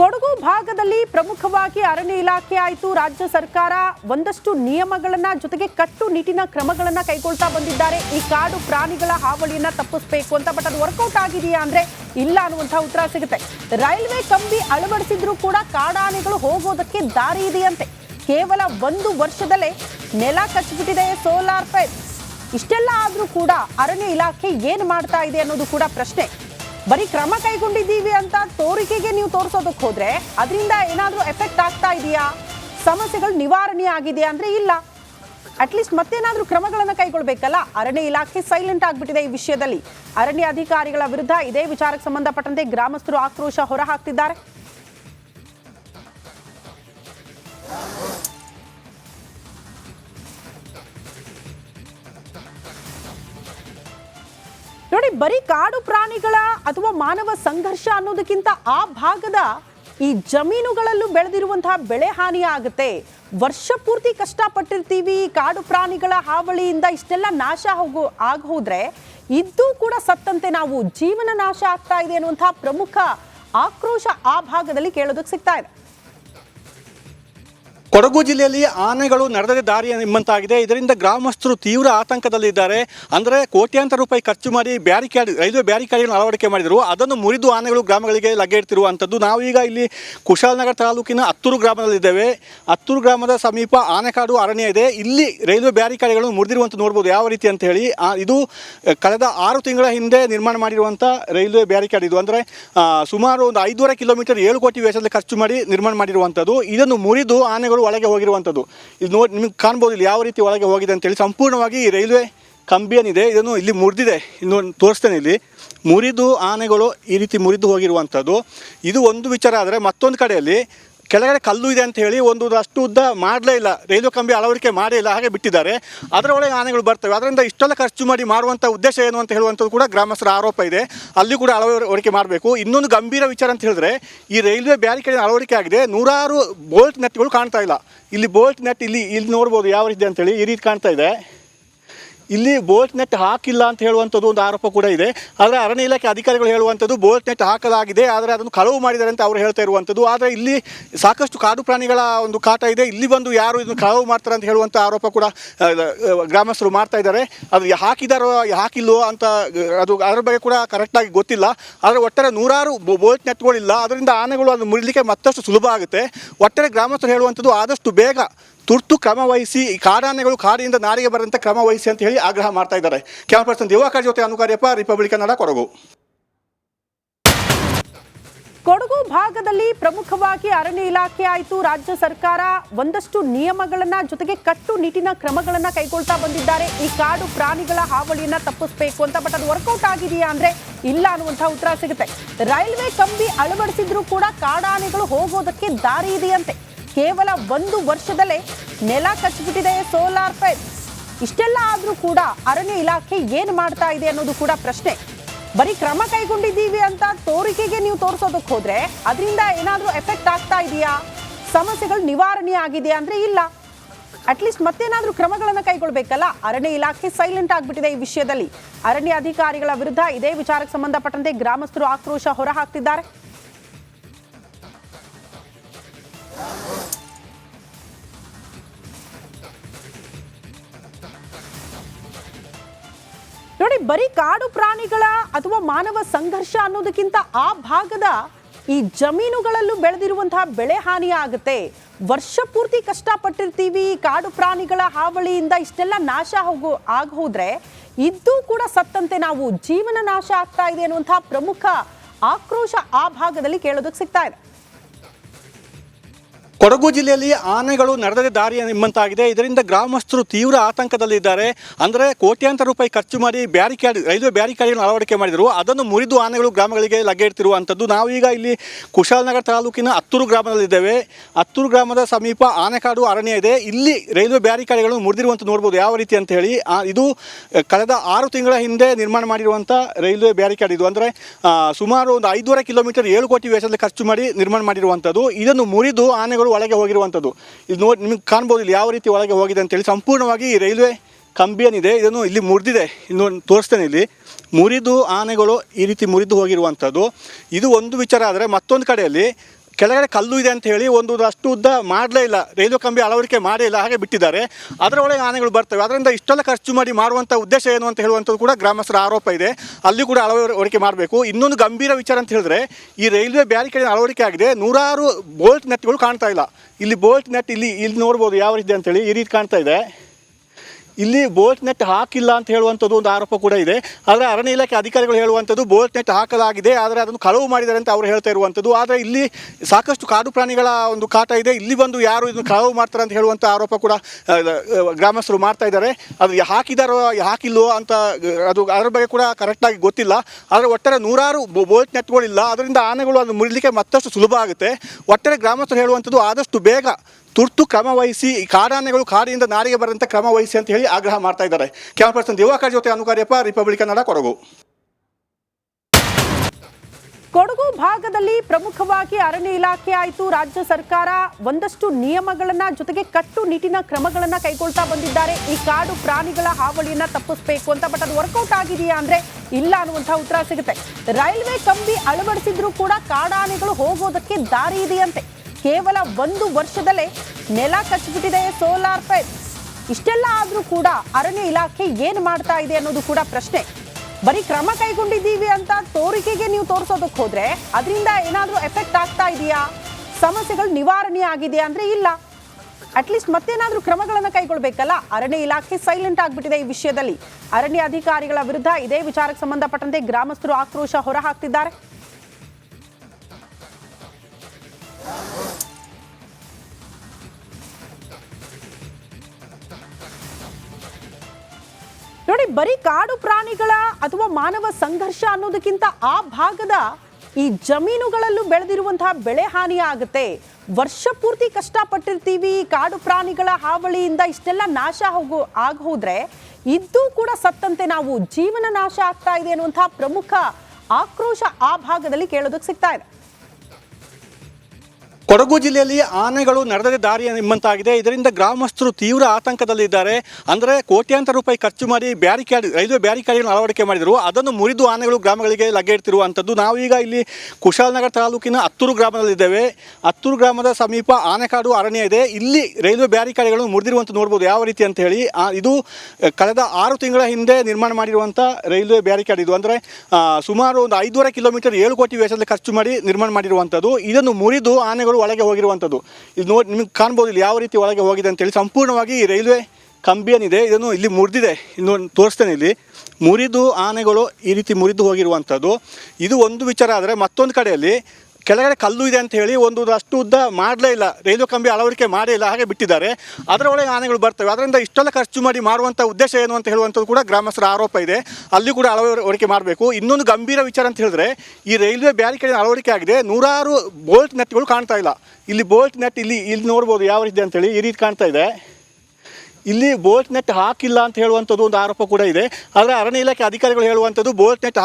ಕೊಡಗು ಭಾಗದಲ್ಲಿ ಪ್ರಮುಖವಾಗಿ ಅರಣ್ಯ ಇಲಾಖೆ ಆಯಿತು. ರಾಜ್ಯ ಸರ್ಕಾರ ಒಂದಷ್ಟು ನಿಯಮಗಳನ್ನ ಜೊತೆಗೆ ಕಟ್ಟುನಿಟ್ಟಿನ ಕ್ರಮಗಳನ್ನ ಕೈಗೊಳ್ತಾ ಬಂದಿದ್ದಾರೆ. ಈ ಕಾಡು ಪ್ರಾಣಿಗಳ ಹಾವಳಿಯನ್ನ ತಪ್ಪಿಸ್ಬೇಕು ಅಂತ ಬಟ್ ಅದು ವರ್ಕೌಟ್ ಆಗಿದೆಯಾ ಅಂದ್ರೆ ಇಲ್ಲ ಅನ್ನುವಂಥ ಉತ್ತರ ಸಿಗುತ್ತೆ. ರೈಲ್ವೆ ಕಂಬಿ ಅಳವಡಿಸಿದ್ರು ಕೂಡ ಕಾಡಾನೆಗಳು ಹೋಗೋದಕ್ಕೆ ದಾರಿ ಇದೆಯಂತೆ. ಕೇವಲ ಒಂದು ವರ್ಷದಲ್ಲೇ ನೆಲ ಕಚ್ಚಿಬಿಟ್ಟಿದೆ ಸೋಲಾರ್ ಪೈಪ್ ಇಷ್ಟೆಲ್ಲ ಆದ್ರೂ ಕೂಡ ಅರಣ್ಯ ಇಲಾಖೆ ಏನ್ ಮಾಡ್ತಾ ಇದೆ ಅನ್ನೋದು ಕೂಡ ಪ್ರಶ್ನೆ. ಬರೀ ಕ್ರಮ ಕೈಗೊಂಡಿದ್ದೀವಿ ಅಂತ ತೋರಿಕೆಗೆ ನೀವು ತೋರಿಸೋದಕ್ಕೆ ಹೋದ್ರೆ ಅದರಿಂದ ಏನಾದರೂ ಎಫೆಕ್ಟ್ ಆಗ್ತಾ ಇದೆಯಾ? ಸಮಸ್ಯೆಗಳು ನಿವಾರಣೆ ಆಗಿದೆಯಾ ಅಂದ್ರೆ ಇಲ್ಲ. ಅಟ್ಲೀಸ್ಟ್ ಮತ್ತೇನಾದರೂ ಕ್ರಮಗಳನ್ನು ಕೈಗೊಳ್ಬೇಕಲ್ಲ? ಅರಣ್ಯ ಇಲಾಖೆ ಸೈಲೆಂಟ್ ಆಗಿಬಿಟ್ಟಿದೆ ಈ ವಿಷಯದಲ್ಲಿ. ಅರಣ್ಯ ಅಧಿಕಾರಿಗಳ ವಿರುದ್ಧ ಇದೇ ವಿಚಾರಕ್ಕೆ ಸಂಬಂಧಪಟ್ಟಂತೆ ಗ್ರಾಮಸ್ಥರು ಆಕ್ರೋಶ ಹೊರಹಾಕ್ತಿದ್ದಾರೆ. ಬರೀ ಕಾಡು ಪ್ರಾಣಿಗಳ ಅಥವಾ ಮಾನವ ಸಂಘರ್ಷ ಅನ್ನೋದಕ್ಕಿಂತ ಆ ಭಾಗದ ಈ ಜಮೀನುಗಳಲ್ಲೂ ಬೆಳೆದಿರುವಂತಹ ಬೆಳೆ ಹಾನಿ ಆಗುತ್ತೆ. ವರ್ಷ ಪೂರ್ತಿ ಕಷ್ಟಪಟ್ಟಿರ್ತೀವಿ ಕಾಡು ಪ್ರಾಣಿಗಳ ಹಾವಳಿಯಿಂದ ಇಷ್ಟೆಲ್ಲ ನಾಶ ಹೋಗು, ಆಗೋದ್ರೆ ಇದ್ದು ಕೂಡ ಸತ್ತಂತೆ ನಾವು ಜೀವನ ನಾಶ ಆಗ್ತಾ ಇದೆ ಅನ್ನುವಂತಹ ಪ್ರಮುಖ ಆಕ್ರೋಶ ಆ ಭಾಗದಲ್ಲಿ ಕೇಳೋದಕ್ಕೆ ಸಿಗ್ತಾ ಇದೆ. ಕೊಡಗು ಜಿಲ್ಲೆಯಲ್ಲಿ ಆನೆಗಳು ನಡೆದ ದಾರಿ ಎಂಬಂತಾಗಿದೆ. ಇದರಿಂದ ಗ್ರಾಮಸ್ಥರು ತೀವ್ರ ಆತಂಕದಲ್ಲಿದ್ದಾರೆ. ಅಂದರೆ ಕೋಟ್ಯಾಂತರ ರೂಪಾಯಿ ಖರ್ಚು ಮಾಡಿ ಬ್ಯಾರಿಕ್ಯಾಡ್ ರೈಲ್ವೆ ಬ್ಯಾರಿಕೇಡ್ಗಳನ್ನು ಅಳವಡಿಕೆ ಮಾಡಿದರು. ಅದನ್ನು ಮುರಿದು ಆನೆಗಳು ಗ್ರಾಮಗಳಿಗೆ ಲಗ್ಗೆ ಇಡ್ತಿರುವಂಥದ್ದು ನಾವೀಗ ಇಲ್ಲಿ ಕುಶಾಲನಗರ ತಾಲೂಕಿನ ಹತ್ತೂರು ಗ್ರಾಮದಲ್ಲಿದ್ದೇವೆ. ಹತ್ತೂರು ಗ್ರಾಮದ ಸಮೀಪ ಆನೆಕಾಡು ಅರಣ್ಯ ಇದೆ. ಇಲ್ಲಿ ರೈಲ್ವೆ ಬ್ಯಾರಿಕೇಡ್ಗಳನ್ನು ಮುರಿದಿರುವಂಥ ನೋಡ್ಬೋದು ಯಾವ ರೀತಿ ಅಂತ ಹೇಳಿ. ಇದು ಕಳೆದ ಆರು ತಿಂಗಳ ಹಿಂದೆ ನಿರ್ಮಾಣ ಮಾಡಿರುವಂಥ ರೈಲ್ವೆ ಬ್ಯಾರಿಕೇಡ್ ಇದು. ಅಂದರೆ ಸುಮಾರು ಒಂದು ಐದೂವರೆ ಕಿಲೋಮೀಟರ್ ಏಳು ಕೋಟಿ ವೆಚ್ಚದಲ್ಲಿ ಖರ್ಚು ಮಾಡಿ ನಿರ್ಮಾಣ ಮಾಡಿರುವಂಥದ್ದು. ಇದನ್ನು ಮುರಿದು ಆನೆಗಳು ಒಳಗೆ ಹೋಗಿರುವಂಥದ್ದು. ಇದು ನೋಡಿ ನಿಮಗೆ ಕಾಣ್ಬೋದು ಇಲ್ಲಿ ಯಾವ ರೀತಿ ಒಳಗೆ ಹೋಗಿದೆ ಅಂತೇಳಿ. ಸಂಪೂರ್ಣವಾಗಿ ಈ ರೈಲ್ವೆ ಕಂಬಿ ಏನಿದೆ ಇದನ್ನು ಇಲ್ಲಿ ಮುರಿದಿದೆ. ಇನ್ನು ತೋರಿಸ್ತೇನೆ ಇಲ್ಲಿ. ಮುರಿದು ಆನೆಗಳು ಈ ರೀತಿ ಮುರಿದು ಹೋಗಿರುವಂಥದ್ದು. ಇದು ಒಂದು ವಿಚಾರ ಆದರೆ ಮತ್ತೊಂದು ಕಡೆಯಲ್ಲಿ ಕೆಳಗಡೆ ಕಲ್ಲು ಇದೆ ಅಂತ ಹೇಳಿ ಒಂದು ಅಷ್ಟು ಉದ್ದ ಮಾಡಲೇ ಇಲ್ಲ. ರೈಲ್ವೆ ಕಂಬಿ ಅಳವಡಿಕೆ ಮಾಡೇ ಇಲ್ಲ, ಹಾಗೆ ಬಿಟ್ಟಿದ್ದಾರೆ. ಅದರೊಳಗೆ ಆನೆಗಳು ಬರ್ತವೆ. ಅದರಿಂದ ಇಷ್ಟೆಲ್ಲ ಖರ್ಚು ಮಾಡಿ ಮಾಡುವಂಥ ಉದ್ದೇಶ ಏನು ಅಂತ ಹೇಳುವಂಥದ್ದು ಕೂಡ ಗ್ರಾಮಸ್ಥರ ಆರೋಪ ಇದೆ. ಅಲ್ಲಿ ಕೂಡ ಅಳವಡಿಕೆ ಮಾಡಬೇಕು. ಇನ್ನೊಂದು ಗಂಭೀರ ವಿಚಾರ ಅಂತ ಹೇಳಿದ್ರೆ, ಈ ರೈಲ್ವೆ ಬ್ಯಾರಿಕೇಡ್ ಅಳವಡಿಕೆ ಆಗಿದೆ, ನೂರಾರು ಬೋಲ್ಟ್ ನೆಟ್ಗಳು ಕಾಣ್ತಾ ಇಲ್ಲ. ಇಲ್ಲಿ ಬೋಲ್ಟ್ ನೆಟ್ ಇಲ್ಲಿ ಇಲ್ಲಿ ನೋಡ್ಬೋದು ಯಾವ ರೀತಿ ಅಂತೇಳಿ ಈ ರೀತಿ ಕಾಣ್ತಾ ಇದೆ. ಇಲ್ಲಿ ಬೋಲ್ಟ್ ನೆಟ್ ಹಾಕಿಲ್ಲ ಅಂತ ಹೇಳುವಂಥದ್ದು ಒಂದು ಆರೋಪ ಕೂಡ ಇದೆ. ಆದರೆ ಅರಣ್ಯ ಇಲಾಖೆ ಅಧಿಕಾರಿಗಳು ಹೇಳುವಂಥದ್ದು ಬೋಲ್ಟ್ ನೆಟ್ ಹಾಕಲಾಗಿದೆ, ಆದರೆ ಅದನ್ನು ಕಳವು ಮಾಡಿದ್ದಾರೆ ಅಂತ ಅವರು ಹೇಳ್ತಾ ಇರುವಂಥದ್ದು. ಆದರೆ ಇಲ್ಲಿ ಸಾಕಷ್ಟು ಕಾಡು ಪ್ರಾಣಿಗಳ ಒಂದು ಕಾಟ ಇದೆ. ಇಲ್ಲಿ ಬಂದು ಯಾರು ಇದನ್ನು ಕಳವು ಮಾಡ್ತಾರೆ ಅಂತ ಹೇಳುವಂಥ ಆರೋಪ ಕೂಡ ಗ್ರಾಮಸ್ಥರು ಮಾಡ್ತಾ ಇದ್ದಾರೆ. ಅದು ಹಾಕಿದಾರೋ ಹಾಕಿಲ್ಲೋ ಅಂತ, ಅದು ಅದರ ಬಗ್ಗೆ ಕೂಡ ಕರೆಕ್ಟಾಗಿ ಗೊತ್ತಿಲ್ಲ. ಆದರೆ ಒಟ್ಟಾರೆ ನೂರಾರು ಬೋಲ್ಟ್ ನೆಟ್ಗಳಿಲ್ಲ. ಅದರಿಂದ ಆನೆಗಳು ಅದು ಮುರಿಲಿಕ್ಕೆ ಮತ್ತಷ್ಟು ಸುಲಭ ಆಗುತ್ತೆ. ಒಟ್ಟಾರೆ ಗ್ರಾಮಸ್ಥರು ಹೇಳುವಂಥದ್ದು ಆದಷ್ಟು ಬೇಗ ತುರ್ತು ಕ್ರಮ ವಹಿಸಿ ಕಾಡಾನೆಗಳು ಕಾಡಿನಿಂದ ನಾರಿಗೆ ಬರಂತೆ ಕ್ರಮ ವಹಿಸಿ ಅಂತ ಹೇಳಿ ಆಗ್ರಹ ಮಾಡ್ತಾ ಇದ್ದಾರೆ. ಕ್ಯಾಮರಾ ಪರ್ಸನ್ ದಿವಾಕರ್ ಜೊತೆ ಅನುಕಾರ್ಯಪ್ಪ ರಿಪಬ್ಲಿಕ್ ಕನ್ನಡ ಕೊಡಗು. ಕೊಡಗು ಭಾಗದಲ್ಲಿ ಪ್ರಮುಖವಾಗಿ ಅರಣ್ಯ ಇಲಾಖೆ ಆಯಿತು. ರಾಜ್ಯ ಸರ್ಕಾರ ಒಂದಷ್ಟು ನಿಯಮಗಳನ್ನ ಜೊತೆಗೆ ಕಟ್ಟುನಿಟ್ಟಿನ ಕ್ರಮಗಳನ್ನ ಕೈಗೊಳ್ತಾ ಬಂದಿದ್ದಾರೆ. ಈ ಕಾಡು ಪ್ರಾಣಿಗಳ ಹಾವಳಿಯನ್ನ ತಪ್ಪಿಸ್ಬೇಕು ಅಂತ ಬಟ್ ಅದು ವರ್ಕೌಟ್ ಆಗಿದೆಯಾ ಅಂದ್ರೆ ಇಲ್ಲ ಅನ್ನುವಂತಹ ಉತ್ತರ ಸಿಗುತ್ತೆ. ರೈಲ್ವೆ ಕಂಬಿ ಅಳವಡಿಸಿದ್ರು ಕೂಡ ಕಾಡಾನೆಗಳು ಹೋಗೋದಕ್ಕೆ ದಾರಿ ಇದೆಯಂತೆ. ಕೇವಲ ಒಂದು ವರ್ಷದಲ್ಲೇ ನೆಲ ಕಚ್ಚಿಬಿಟ್ಟಿದೆ ಸೋಲಾರ್ ಪೈಪ್ಸ್ ಇಷ್ಟೆಲ್ಲ ಆದರೂ ಕೂಡ ಅರಣ್ಯ ಇಲಾಖೆ ಏನು ಮಾಡ್ತಾ ಇದೆ ಅನ್ನೋದು ಕೂಡ ಪ್ರಶ್ನೆ. ಬರೀ ಕ್ರಮ ಕೈಗೊಂಡಿದ್ದೀವಿ ಅಂತ ತೋರಿಕೆಗೆ ನೀವು ತೋರಿಸೋದಕ್ಕೆ ಹೋದರೆ ಅದರಿಂದ ಏನಾದರೂ ಎಫೆಕ್ಟ್ ಆಗ್ತಾ ಇದೆಯಾ? ಸಮಸ್ಯೆಗಳು ನಿವಾರಣೆ ಆಗಿದೆಯಾ ಅಂದರೆ ಇಲ್ಲ. ಅಟ್ಲೀಸ್ಟ್ ಮತ್ತೇನಾದರೂ ಕ್ರಮಗಳನ್ನು ಕೈಗೊಳ್ಬೇಕಲ್ಲ? ಅರಣ್ಯ ಇಲಾಖೆ ಸೈಲೆಂಟ್ ಆಗಿಬಿಟ್ಟಿದೆ ಈ ವಿಷಯದಲ್ಲಿ. ಅರಣ್ಯ ಅಧಿಕಾರಿಗಳ ವಿರುದ್ಧ ಇದೇ ವಿಚಾರಕ್ಕೆ ಸಂಬಂಧಪಟ್ಟಂತೆ ಗ್ರಾಮಸ್ಥರು ಆಕ್ರೋಶ ಹೊರಹಾಕ್ತಿದ್ದಾರೆ. ಬರೀ ಕಾಡು ಪ್ರಾಣಿಗಳ ಅಥವಾ ಮಾನವ ಸಂಘರ್ಷ ಅನ್ನೋದಕ್ಕಿಂತ ಆ ಭಾಗದ ಈ ಜಮೀನುಗಳಲ್ಲೂ ಬೆಳೆದಿರುವಂತಹ ಬೆಳೆ ಹಾನಿ ಆಗುತ್ತೆ ವರ್ಷ ಪೂರ್ತಿ ಕಷ್ಟಪಟ್ಟಿರ್ತೀವಿ ಕಾಡು ಪ್ರಾಣಿಗಳ ಹಾವಳಿಯಿಂದ ಇಷ್ಟೆಲ್ಲ ನಾಶ ಹೋಗು ಆಗ ಹೋದ್ರೆ ಇದ್ದು ಕೂಡ ಸತ್ತಂತೆ ನಾವು ಜೀವನ ನಾಶ ಆಗ್ತಾ ಇದೆ ಅನ್ನುವಂತಹ ಪ್ರಮುಖ ಆಕ್ರೋಶ ಆ ಭಾಗದಲ್ಲಿ ಕೇಳೋದಕ್ಕೆ ಸಿಗ್ತಾ ಇದೆ. ಕೊಡಗು ಜಿಲ್ಲೆಯಲ್ಲಿ ಆನೆಗಳು ನಡೆದ ದಾರಿ ಎಂಬಂತಾಗಿದೆ. ಇದರಿಂದ ಗ್ರಾಮಸ್ಥರು ತೀವ್ರ ಆತಂಕದಲ್ಲಿದ್ದಾರೆ. ಅಂದರೆ ಕೋಟ್ಯಾಂತರ ರೂಪಾಯಿ ಖರ್ಚು ಮಾಡಿ ಬ್ಯಾರಿಕೇಡ್, ರೈಲ್ವೆ ಬ್ಯಾರಿಕೇಡ್ಗಳನ್ನು ಅಳವಡಿಕೆ ಮಾಡಿದರು. ಅದನ್ನು ಮುರಿದು ಆನೆಗಳು ಗ್ರಾಮಗಳಿಗೆ ಲಗ್ಗೆ ಇಡ್ತಿರುವಂಥದ್ದು. ನಾವೀಗ ಇಲ್ಲಿ ಕುಶಾಲನಗರ ತಾಲೂಕಿನ ಹತ್ತೂರು ಗ್ರಾಮದಲ್ಲಿದ್ದೇವೆ. ಹತ್ತೂರು ಗ್ರಾಮದ ಸಮೀಪ ಆನೆಕಾಡು ಅರಣ್ಯ ಇದೆ. ಇಲ್ಲಿ ರೈಲ್ವೆ ಬ್ಯಾರಿಕೇಡ್ಗಳನ್ನು ಮುರಿದಿರುವಂಥ ನೋಡ್ಬೋದು ಯಾವ ರೀತಿ ಅಂತ ಹೇಳಿ. ಇದು ಕಳೆದ ಆರು ತಿಂಗಳ ಹಿಂದೆ ನಿರ್ಮಾಣ ಮಾಡಿರುವಂಥ ರೈಲ್ವೆ ಬ್ಯಾರಿಕೇಡ್ ಇದು. ಅಂದರೆ ಸುಮಾರು ಒಂದು ಐದೂವರೆ ಕಿಲೋಮೀಟರ್ ಏಳು ಕೋಟಿ ವೆಚ್ಚದಲ್ಲಿ ಖರ್ಚು ಮಾಡಿ ನಿರ್ಮಾಣ ಮಾಡಿರುವಂಥದ್ದು. ಇದನ್ನು ಮುರಿದು ಆನೆಗಳು ಒಳಗೆ ಹೋಗಿರುವಂಥದ್ದು. ಇದು ನೋಡಿ ನಿಮಗೆ ಕಾಣ್ಬೋದು ಇಲ್ಲಿ ಯಾವ ರೀತಿ ಒಳಗೆ ಹೋಗಿದೆ ಅಂತೇಳಿ. ಸಂಪೂರ್ಣವಾಗಿ ಈ ರೈಲ್ವೆ ಕಂಬಿ ಏನಿದೆ ಇದನ್ನು ಇಲ್ಲಿ ಮುರಿದಿದೆ. ಇನ್ನು ತೋರಿಸ್ತೇನೆ ಇಲ್ಲಿ. ಮುರಿದು ಆನೆಗಳು ಈ ರೀತಿ ಮುರಿದು ಹೋಗಿರುವಂಥದ್ದು. ಇದು ಒಂದು ವಿಚಾರ ಆದರೆ ಮತ್ತೊಂದು ಕಡೆಯಲ್ಲಿ ಕೆಳಗಡೆ ಕಲ್ಲು ಇದೆ ಅಂತ ಹೇಳಿ ಒಂದು ಅಷ್ಟು ಉದ್ದ ಮಾಡಲೇ ಇಲ್ಲ. ರೈಲ್ವೆ ಕಂಬಿ ಅಳವಡಿಕೆ ಮಾಡೇ ಇಲ್ಲ, ಹಾಗೆ ಬಿಟ್ಟಿದ್ದಾರೆ. ಅದರೊಳಗೆ ಆನೆಗಳು ಬರ್ತವೆ. ಅದರಿಂದ ಇಷ್ಟೆಲ್ಲ ಖರ್ಚು ಮಾಡಿ ಮಾಡುವಂಥ ಉದ್ದೇಶ ಏನು ಅಂತ ಹೇಳುವಂಥದ್ದು ಕೂಡ ಗ್ರಾಮಸ್ಥರ ಆರೋಪ ಇದೆ. ಅಲ್ಲಿ ಕೂಡ ಅಳವಡಿಕೆ ಮಾಡಬೇಕು. ಇನ್ನೊಂದು ಗಂಭೀರ ವಿಚಾರ ಅಂತ ಹೇಳಿದ್ರೆ, ಈ ರೈಲ್ವೆ ಬ್ಯಾರಿಕೇಡ್ ಅಳವಡಿಕೆ ಆಗಿದೆ. ನೂರಾರು ಬೋಲ್ಟ್ ನೆಟ್ಗಳು ಕಾಣ್ತಾ ಇಲ್ಲ. ಇಲ್ಲಿ ಬೋಲ್ಟ್ ನೆಟ್ ಇಲ್ಲಿ ಇಲ್ಲಿ ನೋಡ್ಬೋದು ಯಾವ ರೀತಿ ಅಂತೇಳಿ ಈ ರೀತಿ ಕಾಣ್ತಾ ಇದೆ. ಇಲ್ಲಿ ಬೋಲ್ಟ್ ನೆಟ್ ಹಾಕಿಲ್ಲ ಅಂತ ಹೇಳುವಂಥದ್ದು ಒಂದು ಆರೋಪ ಕೂಡ ಇದೆ. ಆದರೆ ಅರಣ್ಯ ಇಲಾಖೆ ಅಧಿಕಾರಿಗಳು ಹೇಳುವಂಥದ್ದು ಬೋಲ್ಟ್ ನೆಟ್ ಹಾಕಲಾಗಿದೆ, ಆದರೆ ಅದನ್ನು ಕಳವು ಮಾಡಿದ್ದಾರೆ ಅಂತ ಅವರು ಹೇಳ್ತಾ ಇರುವಂಥದ್ದು. ಆದರೆ ಇಲ್ಲಿ ಸಾಕಷ್ಟು ಕಾಡು ಪ್ರಾಣಿಗಳ ಒಂದು ಕಾಟ ಇದೆ. ಇಲ್ಲಿ ಬಂದು ಯಾರು ಇದನ್ನು ಕಳವು ಮಾಡ್ತಾರೆ ಅಂತ ಹೇಳುವಂಥ ಆರೋಪ ಕೂಡ ಗ್ರಾಮಸ್ಥರು ಮಾಡ್ತಾ ಇದ್ದಾರೆ. ಅದು ಹಾಕಿದಾರೋ ಹಾಕಿಲ್ಲೋ ಅಂತ, ಅದು ಅದರ ಬಗ್ಗೆ ಕೂಡ ಕರೆಕ್ಟಾಗಿ ಗೊತ್ತಿಲ್ಲ. ಆದರೆ ಒಟ್ಟಾರೆ ನೂರಾರು ಬೋಲ್ಟ್ ನೆಟ್ಗಳಿಲ್ಲ. ಅದರಿಂದ ಆನೆಗಳು ಅದು ಮುರಿಲಿಕ್ಕೆ ಮತ್ತಷ್ಟು ಸುಲಭ ಆಗುತ್ತೆ. ಒಟ್ಟಾರೆ ಗ್ರಾಮಸ್ಥರು ಹೇಳುವಂಥದ್ದು ಆದಷ್ಟು ಬೇಗ ತುರ್ತು ಕ್ರಮ ವಹಿಸಿ ಕಾಡಾನೆಗಳು ಕಾಡಿನಿಂದ ನಾರಿಗೆ ಬರಂತೆ ಕ್ರಮ ವಹಿಸಿ ಅಂತ ಹೇಳಿ ಆಗ್ರಹ ಮಾಡ್ತಾ ಇದ್ದಾರೆ. ಕ್ಯಾಮರಾ ಪರ್ಸನ್ ದಿವಾಕರ್ ಜೊತೆ ಅನುಕಾರ್ಯಪ್ಪ ರಿಪಬ್ಲಿಕ್ ಕನ್ನಡ ಕೊಡಗು. ಕೊಡಗು ಭಾಗದಲ್ಲಿ ಪ್ರಮುಖವಾಗಿ ಅರಣ್ಯ ಇಲಾಖೆ ಆಯಿತು. ರಾಜ್ಯ ಸರ್ಕಾರ ಒಂದಷ್ಟು ನಿಯಮಗಳನ್ನ ಜೊತೆಗೆ ಕಟ್ಟುನಿಟ್ಟಿನ ಕ್ರಮಗಳನ್ನು ಕೈಗೊಳ್ತಾ ಬಂದಿದ್ದಾರೆ. ಈ ಕಾಡು ಪ್ರಾಣಿಗಳ ಹಾವಳಿಯನ್ನು ತಪ್ಪಿಸ್ಬೇಕು ಅಂತ ಬಟ್ ಅದು ವರ್ಕೌಟ್ ಆಗಿದೆಯಾ ಅಂದರೆ ಇಲ್ಲ ಅನ್ನುವಂಥ ಉತ್ತರ ಸಿಗುತ್ತೆ. ರೈಲ್ವೆ ಕಂಬಿ ಅಳವಡಿಸಿದ್ರೂ ಕೂಡ ಕಾಡಾನೆಗಳು ಹೋಗೋದಕ್ಕೆ ದಾರಿ ಇದೆಯಂತೆ. ಕೇವಲ ಒಂದು ವರ್ಷದಲ್ಲೇ ನೆಲ ಕಚ್ಚಿಬಿಟ್ಟಿದೆ ಸೋಲಾರ್ ಪೈಪ್ಸ್ ಇಷ್ಟೆಲ್ಲ ಆದರೂ ಕೂಡ ಅರಣ್ಯ ಇಲಾಖೆ ಏನು ಮಾಡ್ತಾ ಇದೆ ಅನ್ನೋದು ಕೂಡ ಪ್ರಶ್ನೆ. ಬರೀ ಕ್ರಮ ಕೈಗೊಂಡಿದ್ದೀವಿ ಅಂತ ತೋರಿಕೆಗೆ ನೀವು ತೋರಿಸೋದಕ್ಕೆ ಹೋದ್ರೆ ಅದರಿಂದ ಏನಾದರೂ ಎಫೆಕ್ಟ್ ಆಗ್ತಾ ಇದೆಯಾ? ಸಮಸ್ಯೆಗಳು ನಿವಾರಣೆ ಆಗಿದೆಯಾ ಅಂದರೆ ಇಲ್ಲ. ಅಟ್ಲೀಸ್ಟ್ ಮತ್ತೇನಾದರೂ ಕ್ರಮಗಳನ್ನು ಕೈಗೊಳ್ಬೇಕಲ್ಲ? ಅರಣ್ಯ ಇಲಾಖೆ ಸೈಲೆಂಟ್ ಆಗಿಬಿಟ್ಟಿದೆ ಈ ವಿಷಯದಲ್ಲಿ. ಅರಣ್ಯ ಅಧಿಕಾರಿಗಳ ವಿರುದ್ಧ ಇದೇ ವಿಚಾರಕ್ಕೆ ಸಂಬಂಧಪಟ್ಟಂತೆ ಗ್ರಾಮಸ್ಥರು ಆಕ್ರೋಶ ಹೊರಹಾಕ್ತಿದ್ದಾರೆ. ನೋಡಿ, ಬರೀ ಕಾಡು ಪ್ರಾಣಿಗಳ ಅಥವಾ ಮಾನವ ಸಂಘರ್ಷ ಅನ್ನೋದಕ್ಕಿಂತ ಆ ಭಾಗದ ಈ ಜಮೀನುಗಳಲ್ಲೂ ಬೆಳೆದಿರುವಂತಹ ಬೆಳೆ ಹಾನಿ ಆಗುತ್ತೆ ವರ್ಷ ಪೂರ್ತಿ ಕಷ್ಟಪಟ್ಟಿರ್ತೀವಿ, ಕಾಡು ಪ್ರಾಣಿಗಳ ಹಾವಳಿಯಿಂದ ಇಷ್ಟೆಲ್ಲ ನಾಶ ಹೋಗು, ಆಗೋದ್ರೆ ಇದ್ದು ಕೂಡ ಸತ್ತಂತೆ ನಾವು ಜೀವನ ನಾಶ ಆಗ್ತಾ ಇದೆ ಅನ್ನುವಂತಹ ಪ್ರಮುಖ ಆಕ್ರೋಶ ಆ ಭಾಗದಲ್ಲಿ ಕೇಳೋದಕ್ಕೆ ಸಿಗ್ತಾ ಇದೆ. ಕೊಡಗು ಜಿಲ್ಲೆಯಲ್ಲಿ ಆನೆಗಳು ನಡೆದ ದಾರಿ ಎಂಬಂತಾಗಿದೆ. ಇದರಿಂದ ಗ್ರಾಮಸ್ಥರು ತೀವ್ರ ಆತಂಕದಲ್ಲಿದ್ದಾರೆ. ಅಂದರೆ ಕೋಟ್ಯಾಂತರ ರೂಪಾಯಿ ಖರ್ಚು ಮಾಡಿ ಬ್ಯಾರಿಕೇಡ್, ರೈಲ್ವೆ ಬ್ಯಾರಿಕೇಡ್ಗಳನ್ನು ಅಳವಡಿಕೆ ಮಾಡಿದರು. ಅದನ್ನು ಮುರಿದು ಆನೆಗಳು ಗ್ರಾಮಗಳಿಗೆ ಲಗ್ಗೆ ಇಡ್ತಿರುವಂಥದ್ದು. ನಾವೀಗ ಇಲ್ಲಿ ಕುಶಾಲನಗರ ತಾಲೂಕಿನ ಹತ್ತೂರು ಗ್ರಾಮದಲ್ಲಿದ್ದೇವೆ. ಹತ್ತೂರು ಗ್ರಾಮದ ಸಮೀಪ ಆನೆಕಾಡು ಅರಣ್ಯ ಇದೆ. ಇಲ್ಲಿ ರೈಲ್ವೆ ಬ್ಯಾರಿಕೇಡ್ಗಳನ್ನು ಮುರಿದಿರುವಂಥ ನೋಡ್ಬೋದು ಯಾವ ರೀತಿ ಅಂತ ಹೇಳಿ. ಇದು ಕಳೆದ ಆರು ತಿಂಗಳ ಹಿಂದೆ ನಿರ್ಮಾಣ ಮಾಡಿರುವಂಥ ರೈಲ್ವೆ ಬ್ಯಾರಿಕೇಡ್ ಇದು. ಅಂದರೆ ಸುಮಾರು ಒಂದು ಐದೂವರೆ ಕಿಲೋಮೀಟರ್ ಏಳು ಕೋಟಿ ವೆಚ್ಚದಲ್ಲಿ ಖರ್ಚು ಮಾಡಿ ನಿರ್ಮಾಣ ಮಾಡಿರುವಂಥದ್ದು. ಇದನ್ನು ಮುರಿದು ಆನೆಗಳು ಒಳಗೆ ಹೋಗಿರುವಂಥದ್ದು. ಇದು ನೋಡಿ, ನಿಮಗೆ ಕಾಣ್ಬೋದು ಇಲ್ಲಿ ಯಾವ ರೀತಿ ಒಳಗೆ ಹೋಗಿದೆ ಅಂತೇಳಿ ಸಂಪೂರ್ಣವಾಗಿ ಈ ರೈಲ್ವೆ ಕಂಬಿ ಏನಿದೆ ಇದನ್ನು ಇಲ್ಲಿ ಮುರಿದಿದೆ. ಇನ್ನು ತೋರಿಸ್ತೇನೆ ಇಲ್ಲಿ. ಮುರಿದು ಆನೆಗಳು ಈ ರೀತಿ ಮುರಿದು ಹೋಗಿರುವಂಥದ್ದು. ಇದು ಒಂದು ವಿಚಾರ ಆದರೆ ಮತ್ತೊಂದು ಕಡೆಯಲ್ಲಿ ಕೆಳಗಡೆ ಕಲ್ಲು ಇದೆ ಅಂತ ಹೇಳಿ ಒಂದು ಅಷ್ಟು ಉದ್ದ ಮಾಡಲೇ ಇಲ್ಲ. ರೈಲ್ವೆ ಕಂಬಿ ಅಳವಡಿಕೆ ಮಾಡೇ ಇಲ್ಲ, ಹಾಗೆ ಬಿಟ್ಟಿದ್ದಾರೆ. ಅದರೊಳಗೆ ಆನೆಗಳು ಬರ್ತವೆ. ಅದರಿಂದ ಇಷ್ಟೆಲ್ಲ ಖರ್ಚು ಮಾಡಿ ಮಾಡುವಂಥ ಉದ್ದೇಶ ಏನು ಅಂತ ಹೇಳುವಂಥದ್ದು ಕೂಡ ಗ್ರಾಮಸ್ಥರ ಆರೋಪ ಇದೆ. ಅಲ್ಲಿ ಕೂಡ ಅಳವಡಿಕೆ ಮಾಡಬೇಕು. ಇನ್ನೊಂದು ಗಂಭೀರ ವಿಚಾರ ಅಂತ ಹೇಳಿದ್ರೆ, ಈ ರೈಲ್ವೆ ಬ್ಯಾರಿಕೇಡ್ ಅಳವಡಿಕೆ ಆಗಿದೆ. ನೂರಾರು ಬೋಲ್ಟ್ ನೆಟ್ಗಳು ಕಾಣ್ತಾ ಇಲ್ಲ. ಇಲ್ಲಿ ಬೋಲ್ಟ್ ನೆಟ್ ಇಲ್ಲಿ ಇಲ್ಲಿ ನೋಡ್ಬೋದು ಯಾವ ರೀತಿ ಅಂತೇಳಿ ಈ ರೀತಿ ಕಾಣ್ತಾ ಇದೆ. ಇಲ್ಲಿ ಬೋಲ್ಟ್ ನೆಟ್ ಹಾಕಿಲ್ಲ ಅಂತ ಹೇಳುವಂಥದ್ದು ಒಂದು ಆರೋಪ ಕೂಡ ಇದೆ. ಆದರೆ ಅರಣ್ಯ ಇಲಾಖೆ ಅಧಿಕಾರಿಗಳು ಹೇಳುವಂಥದ್ದು ಬೋಲ್ಟ್ ನೆಟ್